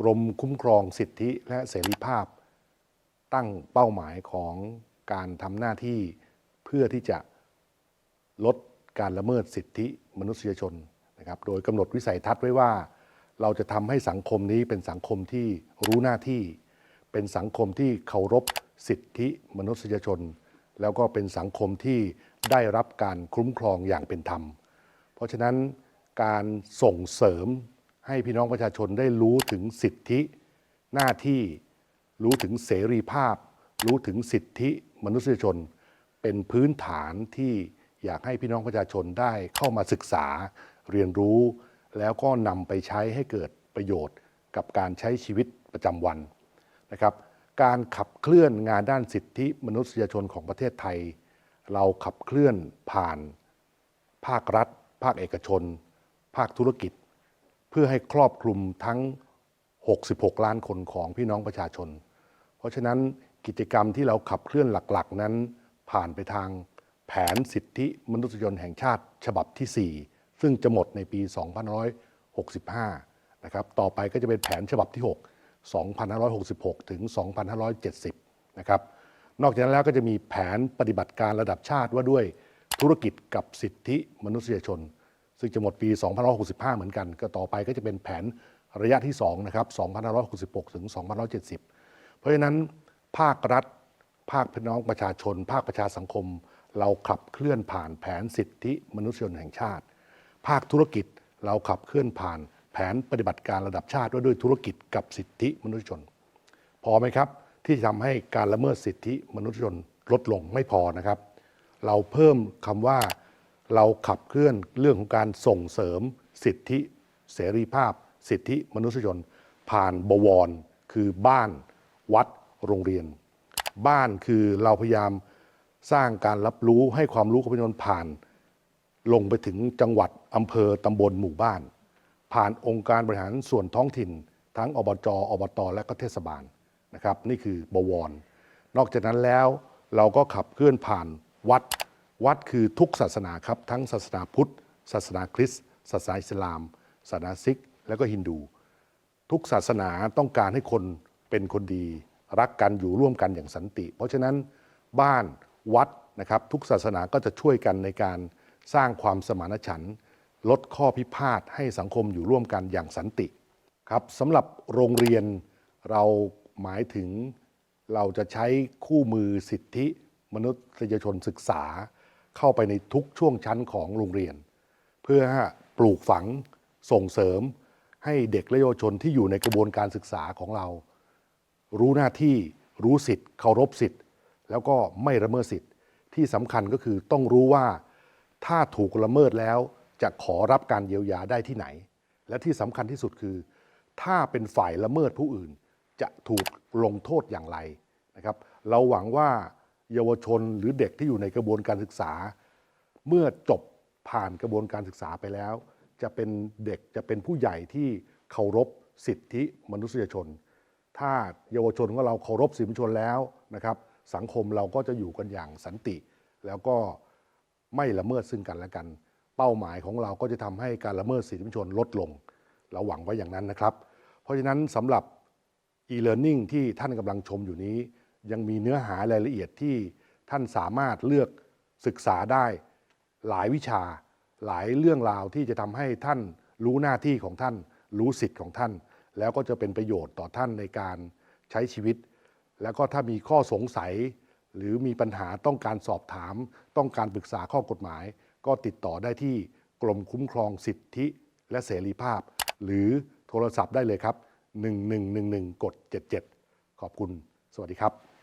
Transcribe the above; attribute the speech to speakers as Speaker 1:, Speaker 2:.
Speaker 1: กรมคุ้มครองสิทธิและเสรีภาพ ตั้งเป้าหมายของการทำหน้าที่เพื่อที่จะลดการละเมิดสิทธิมนุษยชนนะครับ โดยกำหนดวิสัยทัศน์ไว้ว่า เราจะทำให้สังคมนี้เป็นสังคมที่รู้หน้าที่ เป็นสังคมที่เคารพสิทธิมนุษยชน แล้วก็เป็นสังคมที่ได้รับการคุ้มครองอย่างเป็นธรรม เพราะฉะนั้นการส่งเสริม ให้พี่น้องประชาชนได้รู้ถึงสิทธิหน้าที่รู้ถึงเสรีภาพ รู้ถึงสิทธิมนุษยชน เป็นพื้นฐานที่อยากให้พี่น้องประชาชนได้เข้ามาศึกษาเรียนรู้ แล้วก็นำไปใช้ให้เกิดประโยชน์กับการใช้ชีวิตประจำวันนะครับ การขับเคลื่อนงานด้านสิทธิมนุษยชนของประเทศไทย เราขับเคลื่อนผ่าน ภาครัฐ ภาคเอกชน ภาคธุรกิจ พื่อให้ครอบคลุมทั้ง 66 ล้านคนของพี่น้องประชาชน เพราะฉะนั้นกิจกรรมที่เราขับเคลื่อนหลักๆ นั้น ผ่านไปทางแผนสิทธิมนุษยชนแห่งชาติฉบับที่ 4 ซึ่งจะหมดในปี 2565 นะครับ ต่อไปก็จะเป็นแผนฉบับที่ 6 2566 ถึง 2570 นะครับ นอกจากนั้นแล้วก็จะมีแผนปฏิบัติการระดับชาติว่าด้วยธุรกิจกับสิทธิมนุษยชน ซึ่งจะหมดปี 2565 เหมือนกัน ก็ต่อไปก็จะเป็นแผนระยะที่2นะครับ2566 ถึง 2570 เพราะฉะนั้นภาครัฐ ภาคพี่น้องประชาชน ภาคประชาสังคม เราขับเคลื่อนผ่านแผนสิทธิมนุษยชนแห่งชาติ ภาคธุรกิจเราขับเคลื่อนผ่านแผนปฏิบัติการระดับชาติว่าด้วยธุรกิจกับสิทธิมนุษยชน พอไหมครับ ที่จะทำให้การละเมิดสิทธิมนุษยชนลดลงไม่พอนะครับ เราเพิ่มคำว่า เราขับเคลื่อนเรื่องของการส่งเสริมสิทธิเสรีภาพ สิทธิมนุษยชน ผ่านบวร คือบ้านวัดโรงเรียน บ้านคือเราพยายามสร้างการรับรู้ให้ความรู้ของประชาชนผ่าน ลงไปถึงจังหวัดอำเภอตำบลหมู่บ้าน ผ่านองค์การบริหารส่วนท้องถิ่น ทั้งอบจอบตและก็เทศบาลนะครับ นี่คือบวร นอกจากนั้นแล้วเราก็ขับเคลื่อนผ่านวัด วัดคือทุกศาสนาครับทั้งศาสนาพุทธ ศาสนาคริสต์ศาสนาอิสลาม ศาสนาซิก และก็ฮินดู ทุกศาสนาต้องการให้คนเป็นคนดี รักกันอยู่ร่วมกันอย่างสันติ เพราะฉะนั้นบ้านวัดนะครับทุกศาสนาก็จะช่วยกันในการสร้างความสมานฉันท์ลดข้อพิพาทให้สังคมอยู่ร่วมกันอย่างสันติครับสำหรับโรงเรียนเราหมายถึงเราจะใช้คู่มือสิทธิมนุษยชนศึกษา เข้าไปในทุกช่วงชั้นของโรงเรียน เพื่อปลูกฝังส่งเสริม ให้เด็กและเยาวชนที่อยู่ในกระบวนการศึกษาของเรา รู้หน้าที่รู้สิทธิ์เคารพสิทธิ์ แล้วก็ไม่ละเมิดสิทธิ์ที่สำคัญก็คือต้องรู้ว่าถ้าถูกละเมิดแล้วจะขอรับการเยียวยาได้ที่ไหน และที่สำคัญที่สุดคือ ถ้าเป็นฝ่ายละเมิดผู้อื่น จะถูกลงโทษอย่างไรนะครับ เราหวังว่า เยาวชนหรือเด็กที่อยู่ในกระบวนการศึกษา เมื่อจบผ่านกระบวนการศึกษาไปแล้ว จะเป็นเด็กจะเป็นผู้ใหญ่ที่เคารพสิทธิมนุษยชน ถ้าเยาวชนของเราเคารพสิทธิมนุษยชนแล้วนะครับ สังคมเราก็จะอยู่กันอย่างสันติ แล้วก็ไม่ละเมิดซึ่งกันและกัน เป้าหมายของเราก็จะทำให้การละเมิดสิทธิมนุษยชนลดลง เราหวังไว้อย่างนั้นนะครับ เพราะฉะนั้นสำหรับ e-learning ที่ท่านกำลังชมอยู่นี้ ยังมีเนื้อหารายละเอียดที่ท่านสามารถเลือกศึกษาได้หลายวิชา หลายเรื่องราวที่จะทำให้ท่านรู้หน้าที่ของท่าน รู้สิทธิ์ของท่าน แล้วก็จะเป็นประโยชน์ต่อท่านในการใช้ชีวิต แล้วก็ถ้ามีข้อสงสัย หรือมีปัญหาต้องการสอบถาม ต้องการปรึกษาข้อกฎหมาย ก็ติดต่อได้ที่กรมคุ้มครองสิทธิและเสรีภาพ หรือโทรศัพท์ได้เลยครับ 1111 กด 77 ขอบคุณ สวัสดีครับ